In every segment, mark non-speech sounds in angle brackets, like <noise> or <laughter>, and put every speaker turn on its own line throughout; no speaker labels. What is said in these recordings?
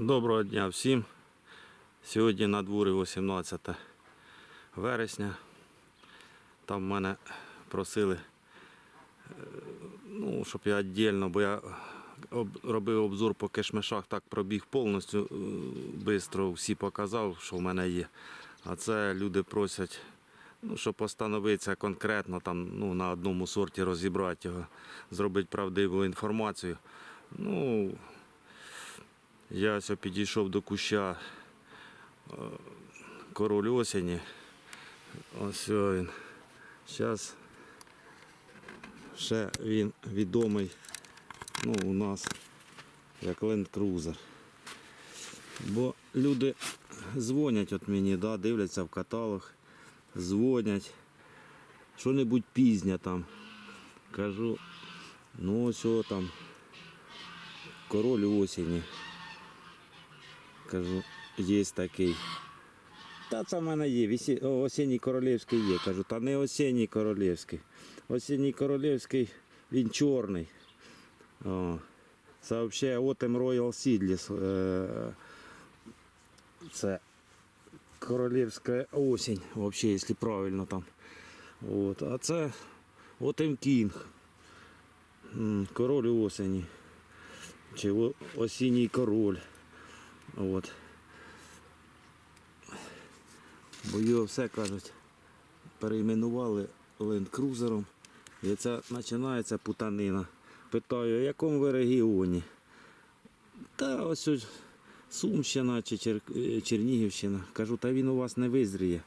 Доброго дня всім. Сьогодні на дворі 18 вересня. Там мене просили, е, ну, щоб я віддільно, бо я робив обзор по кишмишах, так пробіг повністю, швидко всі показав, що в мене є. А це люди просять, ну, щоб постановитися конкретно там, ну, на одному сорті розібрати його, зробити правдиву інформацію. Ну, я ось підійшов до куща е, король осені. Ось він. Зараз ще він відомий ну, у нас як Cruiser. Бо люди дзвонять от мені, да, дивляться в каталог, дзвонять. Що-небудь пізнє там. Кажу, ну ось там король осені. Кажу, є такий. Та це в мене є. Осінній королівський є. Кажу, та не осінній королівський. Осінній королівський, він чорний. О, це взагалі Отем Royal Seedless. Е, Це королівська осінь, взагалі, якщо правильно там. От. А це Отем Кінг. Король осені. Чи осінній король. От. Бо його все кажуть, перейменували ленд-крузером. І це починається путанина. Питаю, в якому ви регіоні? Та ось ось Сумщина чи Чер... е, Чернігівщина. Кажу, та він у вас не визріє.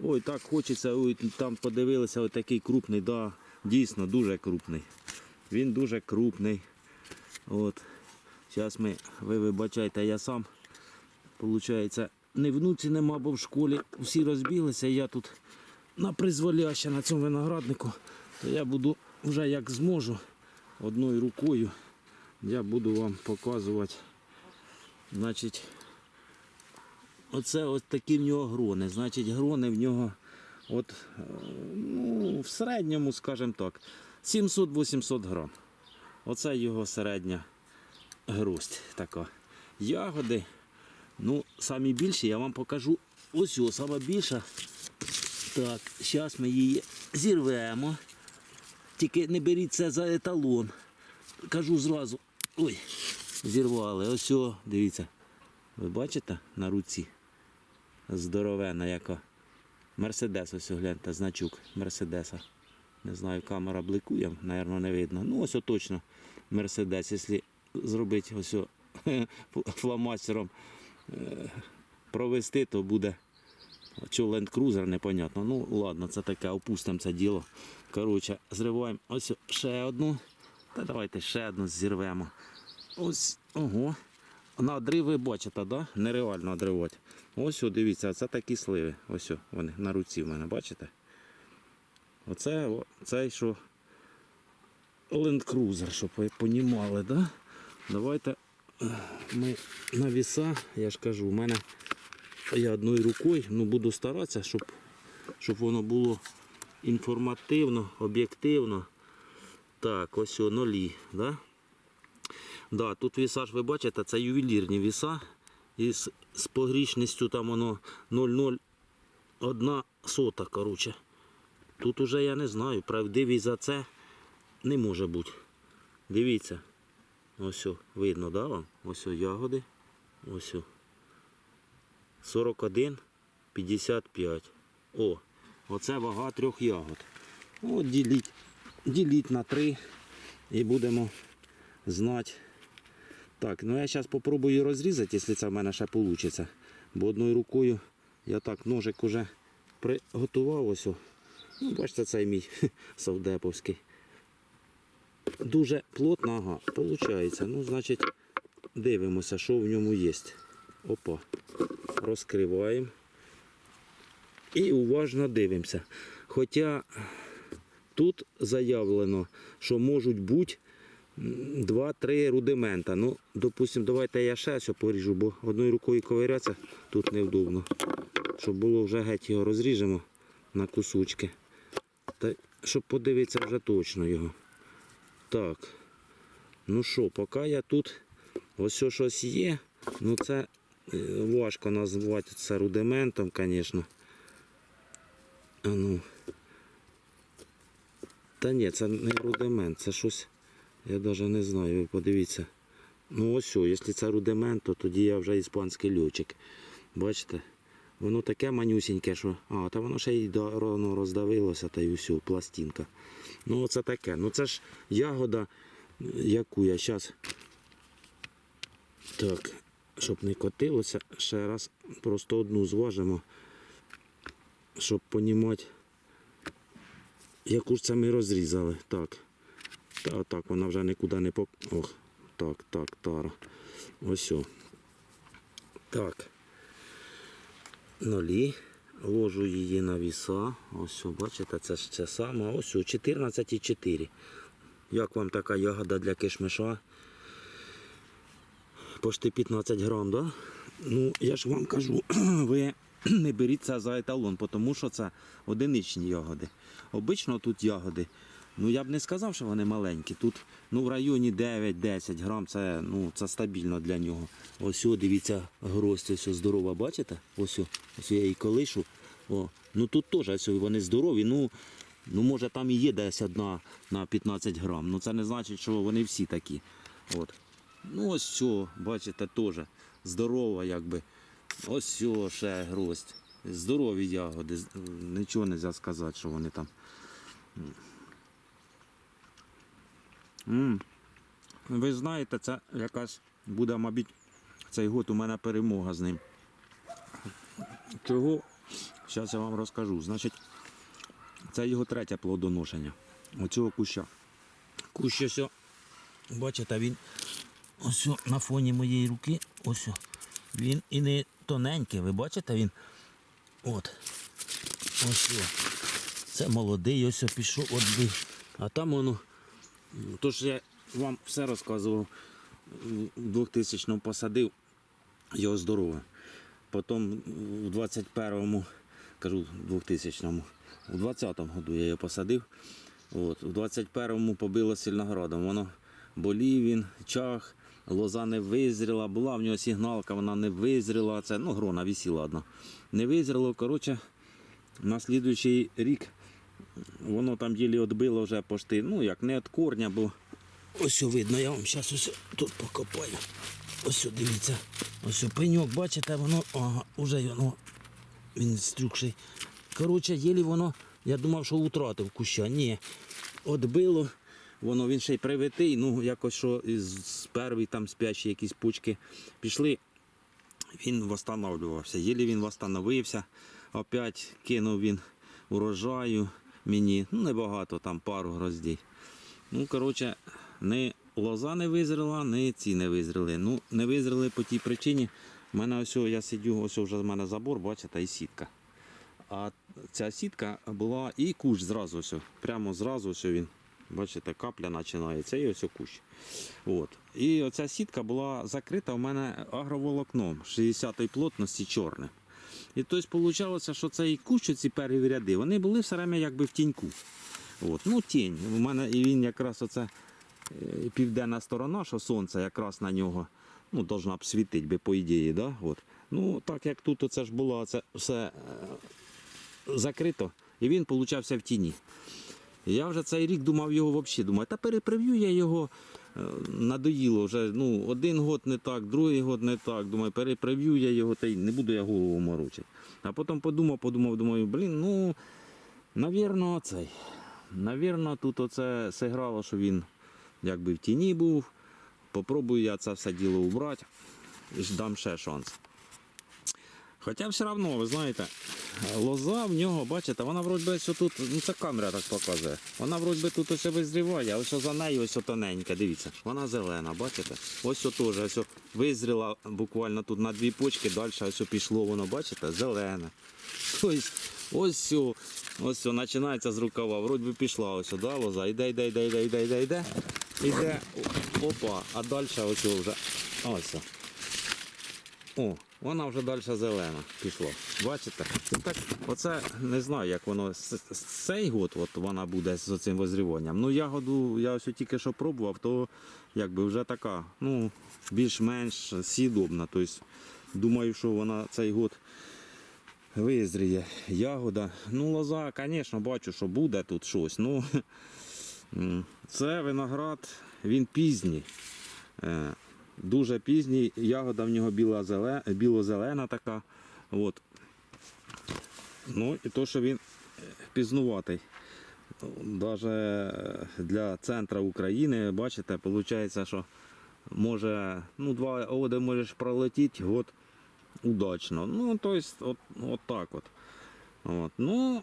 Ой, так хочеться, ой, там подивилися, ось такий крупний, да, дійсно дуже крупний. Він дуже крупний. От. Зараз ми, ви вибачайте, я сам, виходить, не внуці нема, бо в школі всі розбіглися, я тут на призволяще на цьому винограднику, то я буду вже як зможу одною рукою, я буду вам показувати. Значить, оце ось такі в нього грони. Значить, грони в нього от, е, ну, в середньому, скажімо так, 700-800 грам. Оце його середня грусть така. Ягоди. Ну, самі більші я вам покажу. Ось о, сама більша. Так, зараз ми її зірвемо. Тільки не беріть це за еталон. Кажу зразу. Ой, зірвали. Ось о, дивіться. Ви бачите на руці? Здоровена яка. Мерседес, ось гляньте, значок Мерседеса. Не знаю, камера бликує, мабуть, не видно. Ну, ось о, точно Мерседес. Якщо зробити ось <laughs> фломастером е, провести, то буде. Чого Land Cruiser, непонятно. Ну ладно, це таке, опустимо це діло. Коротше, зриваємо ось ще одну. Та давайте ще одну зірвемо. Ось, ого. На одрив ви бачите, да? Нереально одривати. Ось, о, дивіться, це такі сливи. Ось о, вони на руці в мене, бачите? Оце о, цей, що Land Cruiser, щоб ви понімали, да? Давайте ми на віса, я ж кажу, у мене я одною рукою ну, буду старатися, щоб, щоб воно було інформативно, об'єктивно. Так, ось о, нолі. Да? Да, тут віса ж ви бачите, це ювелірні віса. І з, погрішністю там воно 0,01 сота. Коротше. Тут уже я не знаю, правдивість за це не може бути. Дивіться. Ось о, видно, да, вам? Ось о, ягоди. Ось о. 41, 55. О, оце вага трьох ягод. От діліть, діліть на 3 і будемо знати. Так, ну я зараз спробую розрізати, якщо це в мене ще вийде. Бо одною рукою я так ножик уже приготував ось. Ну, бачите, цей мій <laughs> савдеповський. Дуже плотно, ага, виходить. Ну, значить, дивимося, що в ньому є. Опа. Розкриваємо. І уважно дивимося. Хоча тут заявлено, що можуть бути 2-3 рудимента. Ну, допустимо, давайте я ще що поріжу, бо одною рукою ковирятися тут невдобно. Щоб було вже геть його розріжемо на кусочки. Та, щоб подивитися вже точно його. Так. Ну що, поки я тут Ось щось є. Ну це е, важко назвати це рудиментом, звісно. А ну. Та ні, це не рудимент, це щось. Я навіть не знаю, ви подивіться. Ну ось що, якщо це рудимент, то тоді я вже іспанський льотчик. Бачите? Воно таке манюсіньке, що. А, та воно ще й рано роздавилося, та й усю, пластинка. Ну оце таке. Ну це ж ягода, яку я зараз. Так, щоб не котилося, ще раз просто одну зважимо, щоб понімати, яку ж це ми розрізали. Так. Та так, вона вже нікуди не пок... Ох, так, так, тара. Ось. Так. Нолі. Ложу її на віса. Ось, бачите, це ж це саме. Ось о, 14,4. Як вам така ягода для кишмиша? Почти 15 грам, да? Ну, я ж вам кажу, <clears throat> ви не беріть це за еталон, тому що це одиничні ягоди. Обично тут ягоди. Ну я б не сказав, що вони маленькі. Тут ну, в районі 9-10 грам це, ну, це стабільно для нього. Ось, о, дивіться, гроздь ось о, здорова, бачите? Ось, о, ось я її колишу. О, ну тут теж ось о, вони здорові. Ну, ну може там і є десь одна на 15 грам. Ну це не значить, що вони всі такі. От. Ну ось все, бачите, теж здорова, якби. Ось все, ще гроздь. Здорові ягоди. Нічого не можна сказати, що вони там. М. Ви знаєте, це якась буде, мабуть, цей год у мене перемога з ним. Чого? Зараз я вам розкажу. Значить, це його третє плодоношення. Оцього куща. Кущ ось, бачите, він ось на фоні моєї руки, ось він і не тоненький, ви бачите, він от. Ось. Це молодий, ось пішов, от. А там воно. Тож я вам все розказував. У 2000-му посадив його здорове. Потім у 21-му, кажу, 2000-му, у 20-му году я його посадив. От, у 21-му побило сильноградом. Воно болів він, чах, лоза не визріла, була в нього сигналка, вона не визріла. Це, ну, грона висіла одна. Не визріло, коротше, на слідуючий рік воно там ділі відбило вже пошти, ну як не від корня, бо ось видно, я вам зараз ось тут покопаю. Ось дивіться, ось пеньок, бачите, воно, ага, уже воно, він стрюкший. Коротше, єлі воно, я думав, що втратив куща. Ні, відбило, воно він ще й привитий, ну якось що з першої там спячі якісь пучки пішли, він восстанавливався. Єлі він восстановився. Опять кинув він урожаю мені. Ну, небагато, там пару гроздей. Ну, коротше, не лоза не визріла, не ці не визріли. Ну, не визріли по тій причині. У мене ось я сидю, ось вже в мене забор, бачите, і сітка. А ця сітка була і кущ зразу ось, прямо зразу ось він. Бачите, капля починається і ось кущ. От. І оця сітка була закрита у мене агроволокном 60-ї плотності чорним. І тобто вийшло, що цей кущ, ці перві ряди, вони були все время якби в тіньку. От. Ну, тінь. У мене і він якраз оце е, південна сторона, що сонце якраз на нього ну, должна б світити по ідеї. Да? От. Ну, так як тут оце ж було це все е, закрито, і він получався в тіні. Я вже цей рік думав його взагалі. Думаю, та переприв'ю я його. Е, Надоїло вже ну, один год не так, другий год не так. Думаю, переприв'ю я його та й не буду я голову морочити. А потім подумав, подумав, думаю, блін, ну, навірно, цей. Навірно, тут оце зіграло, що він якби в тіні був. Попробую я це все діло убрати дам ще шанс. Хоча все одно, ви знаєте, лоза в нього, бачите, вона вроді ось тут, ну це камера так показує. Вона вроді тут ось визріває, а що за нею ось тоненька, дивіться, вона зелена, бачите? Ось теж ось визріла буквально тут на дві почки, далі ось пішло воно, бачите, зелене. Тобто ось ось починається з рукава, вроді би пішла ось да, лоза. Іде, йде, йде, йде, йде, йде, йде, йде. Опа, а далі ось вже ось о. Вона вже далі зелена пішла. Бачите? Так, оце не знаю, як воно цей год от вона буде з цим визріванням. Ну, ягоду я ось тільки що пробував, то якби вже така, ну, більш-менш сідобна. Тобто, думаю, що вона цей год визріє. Ягода. Ну, лоза, звісно, бачу, що буде тут щось. Ну, <laughs> це виноград, він пізній. Дуже пізній, ягода в нього біло-зелена така. От. Ну і то, що він е, пізнуватий. Навіть для центру України, бачите, виходить, що може, ну, два оди можеш пролетіти год удачно. Ну, тобто, от, от так от. от. Ну,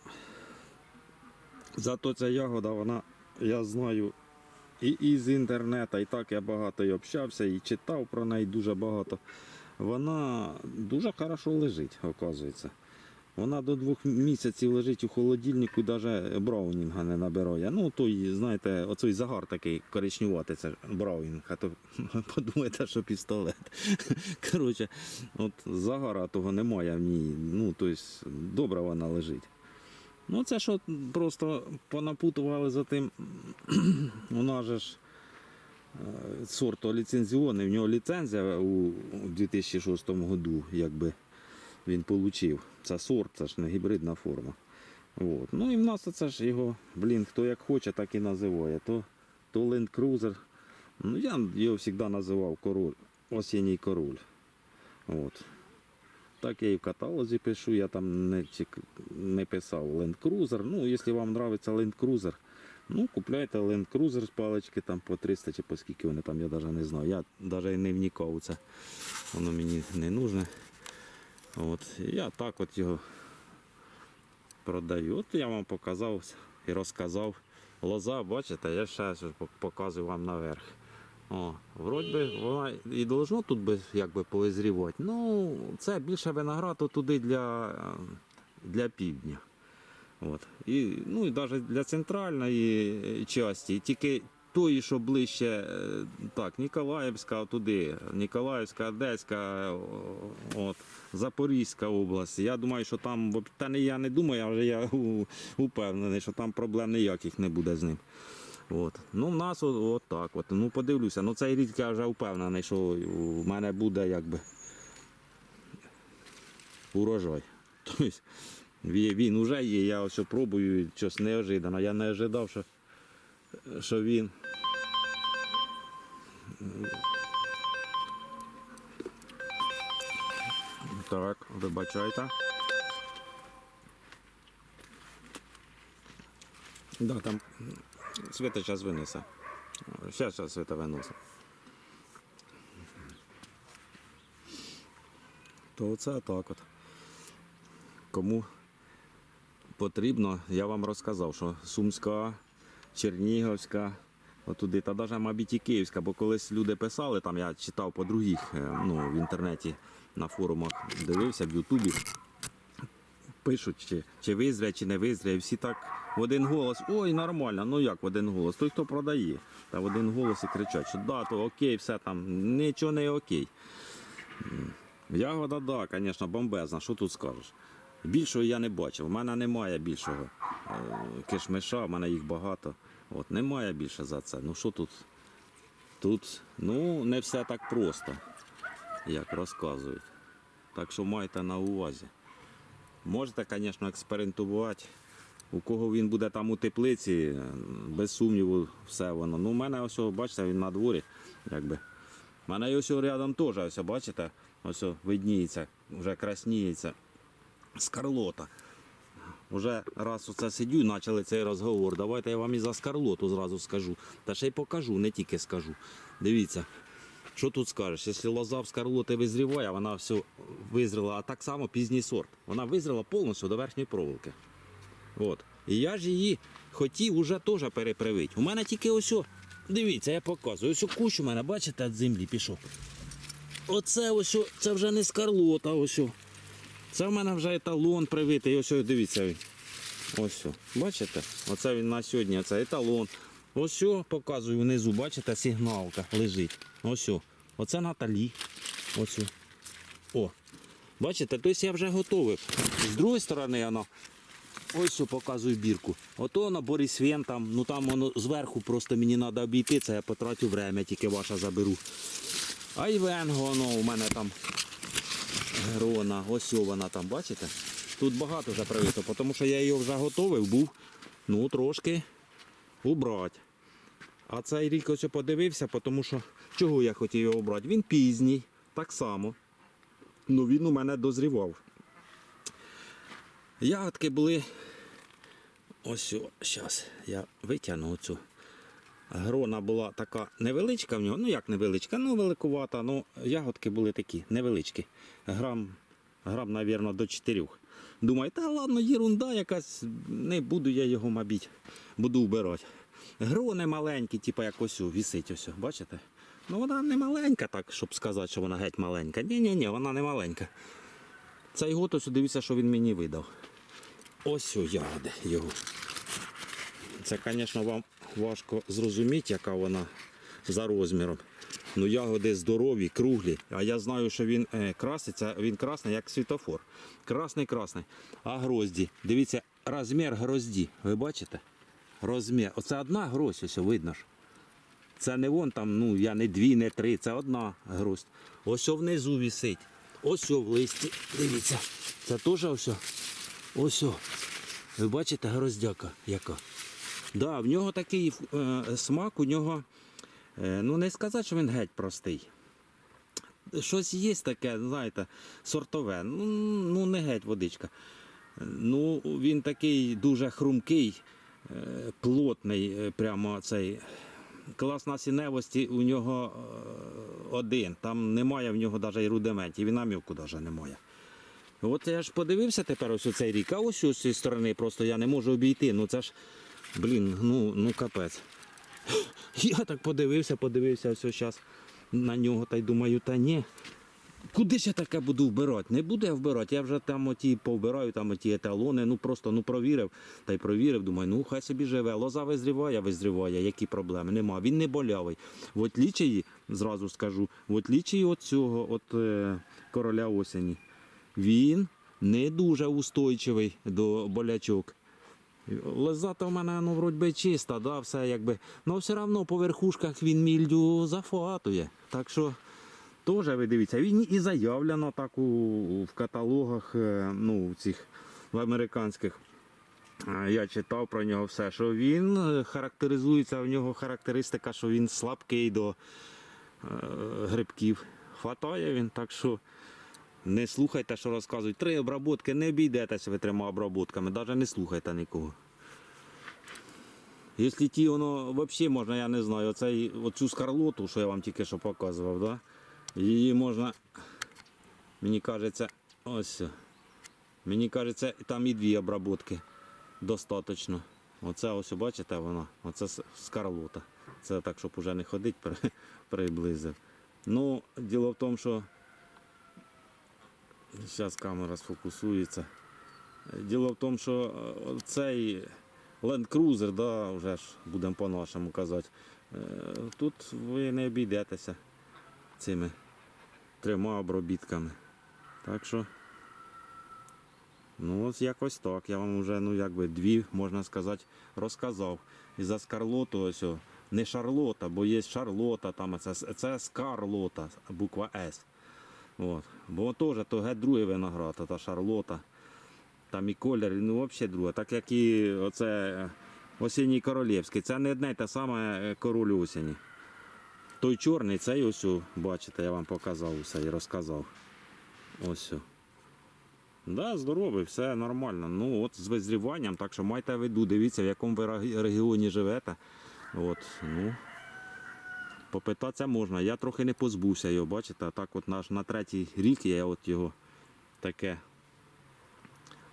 зато ця ягода, вона, я знаю, і із інтернету, і так я багато і общався, і читав про неї дуже багато. Вона дуже хорошо лежить, оказується. Вона до двох місяців лежить у холодильнику, навіть браунінга не набирає. Ну, той, знаєте, оцей загар такий коричнюватий, це браунінг, а то <laughs> подумаєте, що пістолет. <laughs> Коротше, от загара того немає в ній. Ну, тобто, добре вона лежить. Ну, це що просто понапутували за тим. <clears throat> У нас же ж е, сорт ліцензіонний, в нього ліцензія у 2006 году, якби він отримав. Це сорт, це ж не гібридна форма. От. Ну і в нас це ж його, блін, хто як хоче, так і називає. То, то Land Cruiser. Ну, я його завжди називав король, осінній король. От. Так я і в каталозі пишу, я там не, не писав Land Cruiser. Ну, якщо вам подобається Land Cruiser, ну, купляйте Land Cruiser з палички там по 300 чи по скільки вони там, я навіть не знаю. Я навіть не вникав у це. Воно мені не нужне. От. Я так от його продаю. От я вам показав і розказав. Лоза, бачите, я ще показую вам наверх. О, вроді би, вона і должно тут би якби повизрівати. Ну, це більше виноград от туди для, е, для півдня. От. І, ну і навіть для центральної частини. Тільки тої, що ближче, е, так, Ніколаївська туди, Ніколаївська, Одеська, от, Запорізька область. Я думаю, що там, та не я не думаю, а вже я упевнений, що там проблем ніяких не буде з ним. От. Ну, в нас от, от так. От. Ну, подивлюся. Ну, цей рік я вже впевнений, що у мене буде якби урожай. <laughs> Тобто він, він вже є, я ось пробую щось неожиданно. Я не ожидав, що, що він. Так, вибачайте. Да, там Света зараз винесе. Зараз, зараз Света виносить. То оце так от. Кому потрібно, я вам розказав, що Сумська, Чернігівська, отуди, та навіть, мабуть, і Київська, бо колись люди писали, там я читав по других, е, ну, в інтернеті, на форумах дивився, в Ютубі пишуть, чи, чи визря, чи не визря, і всі так в один голос, ой, нормально, ну як в один голос, той, хто продає, та в один голос і кричать, що да, то окей, все там, нічого не окей. Ягода, да, звісно, бомбезна, що тут скажеш. Більшого я не бачив. У мене немає більшого е, кишмиша, в мене їх багато. От, немає більше за це. Ну що тут? Тут ну, не все так просто, як розказують. Так що майте на увазі. Можете, звісно, експериментувати. У кого він буде там у теплиці, без сумніву, все воно. Ну, у мене ось, бачите, він на дворі. Якби. У мене ось рядом теж, ось, бачите, ось видніється, вже красніється. Скарлота. Уже раз оце сидю, почали цей розговор. Давайте я вам і за скарлоту зразу скажу. Та ще й покажу, не тільки скажу. Дивіться, що тут скажеш? Якщо лоза в скарлоти визріває, вона все визріла, а так само пізній сорт. Вона визріла повністю до верхньої проволоки. От. І я ж її хотів уже теж перепривити. У мене тільки ось, о, дивіться, я показую. Ось кущ у мене, бачите, від землі пішов. Оце ось, це вже не скарлота, ось. Це в мене вже еталон привитий. Ось, о, дивіться. Ось, бачите? Оце він на сьогодні, це еталон. Ось показую внизу, бачите, сигналка лежить. Ось. Оце Наталі. Ось. о. Бачите, тобто я вже готовий. З другої сторони воно. Ось показую бірку. Ото воно Борисвен там, ну там воно зверху просто мені треба обійти, це я потратю время, тільки ваша заберу. А й венго, воно у мене там грона, ось вона там, бачите? Тут багато вже привито, тому що я її вже готовий був, ну трошки убрати. А цей рік ось подивився, тому що чого я хотів його обрати? Він пізній, так само. Ну він у мене дозрівав. Ягодки були. Ось, зараз я витягну оцю. Грона була така невеличка в нього, ну як невеличка, ну великувата, ну ягодки були такі невеличкі. Грам, грам, мабуть, до 4. Думаю, та ладно, єрунда якась, не буду я його, мабуть, буду вбирати. Грони маленькі, типу як ось вісить ось, бачите? Ну вона не маленька, так, щоб сказати, що вона геть маленька. Ні-ні-ні, вона не маленька. Цей год ось дивіться, що він мені видав. Ось ягоди його. Це, звісно, вам важко зрозуміти, яка вона за розміром. Ну, ягоди здорові, круглі. А я знаю, що він е, краситься, він красний, як світофор. Красний, красний. А грозді. Дивіться, розмір грозді. Ви бачите? Розмір. Оце одна гроздь, ось видно ж. Це не вон там, ну я не дві, не три, це одна гроздь. Ось внизу висить. Ось в листі. Дивіться. Це теж ось. Ось. Ви бачите гроздяка яка? Да, в нього такий е, смак, у нього, е, ну не сказати, що він геть простий. Щось є таке, знаєте, сортове. Ну, ну не геть водичка. Ну, він такий дуже хрумкий, плотний, е, прямо цей. Клас насінневості у нього е, один. Там немає в нього навіть і рудиментів, і намілку навіть немає. От я ж подивився тепер ось у цей рік, а ось з цієї сторони просто я не можу обійти. Ну це ж, блін, ну, ну капець. <gasps> Я так подивився, подивився ось зараз на нього та й думаю, та ні. Куди ж я таке буду вбирати? Не буду я вбирати. Я вже там оті повбираю, там оті еталони, ну просто ну провірив та й провірив. Думаю, ну хай собі живе. Лоза визріває, визріває, які проблеми. Нема. Він не болявий. В отлічії, зразу скажу, в отлічії от цього, от е, короля осені, він не дуже устойчивий до болячок. Лоза-то в мене ну, вроді чиста, да, все якби. Ну все одно по верхушках він мільдю зафатує. Так що теж ви дивіться, він і заявлено так у, в каталогах, е, ну, цих в американських. Я читав про нього все, що він е, характеризується, в нього характеристика, що він слабкий до е, грибків. Хватає він, так що не слухайте, що розказують. Три обработки, не обійдетеся ви трьома обработками, навіть не слухайте нікого. Якщо ті воно взагалі можна, я не знаю, оцей, оцю скарлоту, що я вам тільки що показував, да? Її можна, мені кажеться, ось. Мені кажеться, там і дві обработки достатньо. Оце ось, бачите, вона, оце скарлота. Це так, щоб уже не ходити, при- <laughs> приблизив. Ну, діло в тому, що зараз камера сфокусується. Діло в тому, що е, цей Land Cruiser, да, вже ж будемо по-нашому казати, е, тут ви не обійдетеся цими трьома обробітками. Так що, ну ось якось так. Я вам вже, ну якби дві, можна сказати, розказав. І за Скарлоту ось, о, не Шарлота, бо є Шарлота, там це, це Скарлота, буква С. От. Бо теж то геть другий виноград, та Шарлота. Там і колір, ну взагалі друге. Так як і оце е, осінній королівський. Це не одне те саме е, король осені. Той чорний, цей ось, бачите, я вам показав усе і розказав. Ось. Да, здоровий, все нормально. Ну от з визріванням, так що майте в виду, дивіться, в якому ви регіоні живете. От, ну, попитатися можна. Я трохи не позбувся його, бачите, так от наш на третій рік я от його таке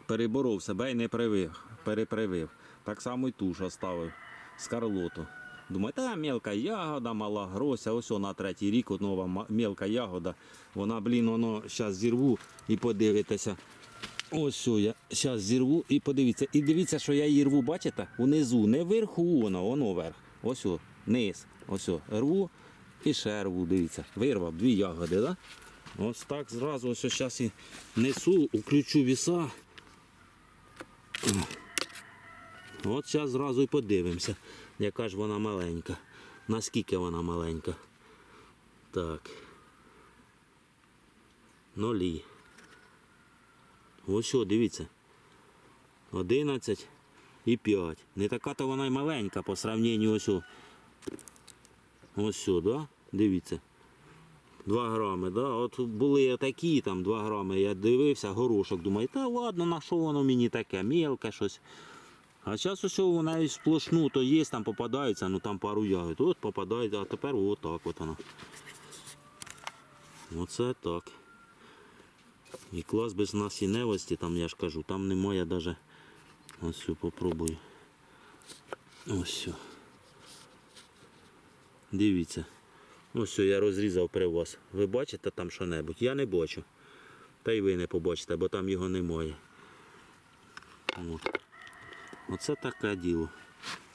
переборов себе і не привив, перепривив. Так само і ту ж оставив скарлоту. Думаю, та мелка ягода, мала грося, ось вона третій рік, нова мелка ягода. Вона, блін, воно зараз зірву і подивитеся. Ось я зараз зірву і подивіться. І дивіться, що я її рву, бачите? Унизу, не вверху, воно, воно вверх. Ось о, низ. Ось рву і ще рву, дивіться. Вирвав дві ягоди, да? Ось так зразу ось зараз і несу, включу віса. От зараз зразу і подивимося, яка ж вона маленька. Наскільки вона маленька. Так. Нолі. Ось дивіться. 11 і 5. Не така то вона й маленька по сравненню ось. Ось да? дивіться. 2 грами, да? От були такі там 2 грами. Я дивився, горошок, думаю, та ладно, на що воно мені таке, мілке щось. А зараз ось вона і сплошну, то є, там попадається, ну там пару ягод. От попадається, а тепер отак от вона. Оце так. І клас без насінневості, там я ж кажу, там немає навіть. Ось цю попробую. Ось. сю. Дивіться. Ось що я розрізав при вас. Ви бачите там що-небудь? Я не бачу. Та й ви не побачите, бо там його немає. От. Оце таке діло.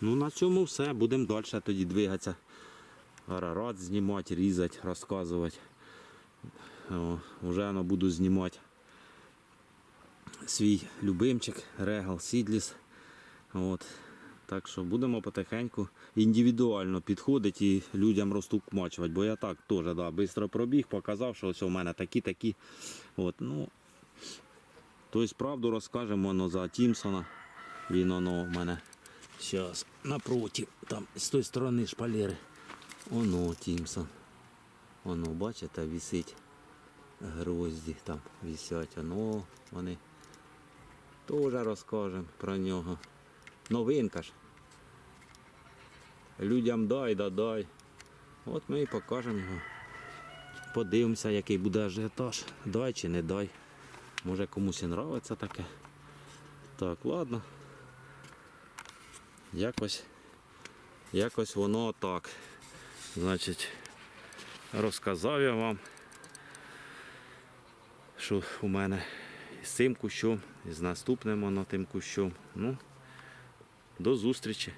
Ну на цьому все. Будемо далі тоді двигатися. Арарат знімати, різати, розказувати. О, вже воно буду знімати свій любимчик, регал, сідліс. От. Так що будемо потихеньку індивідуально підходити і людям розтукмачувати. Бо я так теж да, швидко пробіг, показав, що ось у мене такі-такі. От, ну, тобто правду розкажемо воно за Тімсона. Він воно у мене зараз напроти, там з тої сторони шпалери. Оно Тімсон. Воно, бачите, висить грозді там висять. Оно вони. Теж розкажемо про нього. Новинка ж. Людям дай, да дай. От ми і покажемо його. Подивимося, який буде ажіотаж. Дай чи не дай. Може комусь і нравиться таке. Так, ладно. Якось, якось воно так. Значить, розказав я вам, що у мене з цим кущом, і з наступним воно тим кущом. Ну, до зустрічі.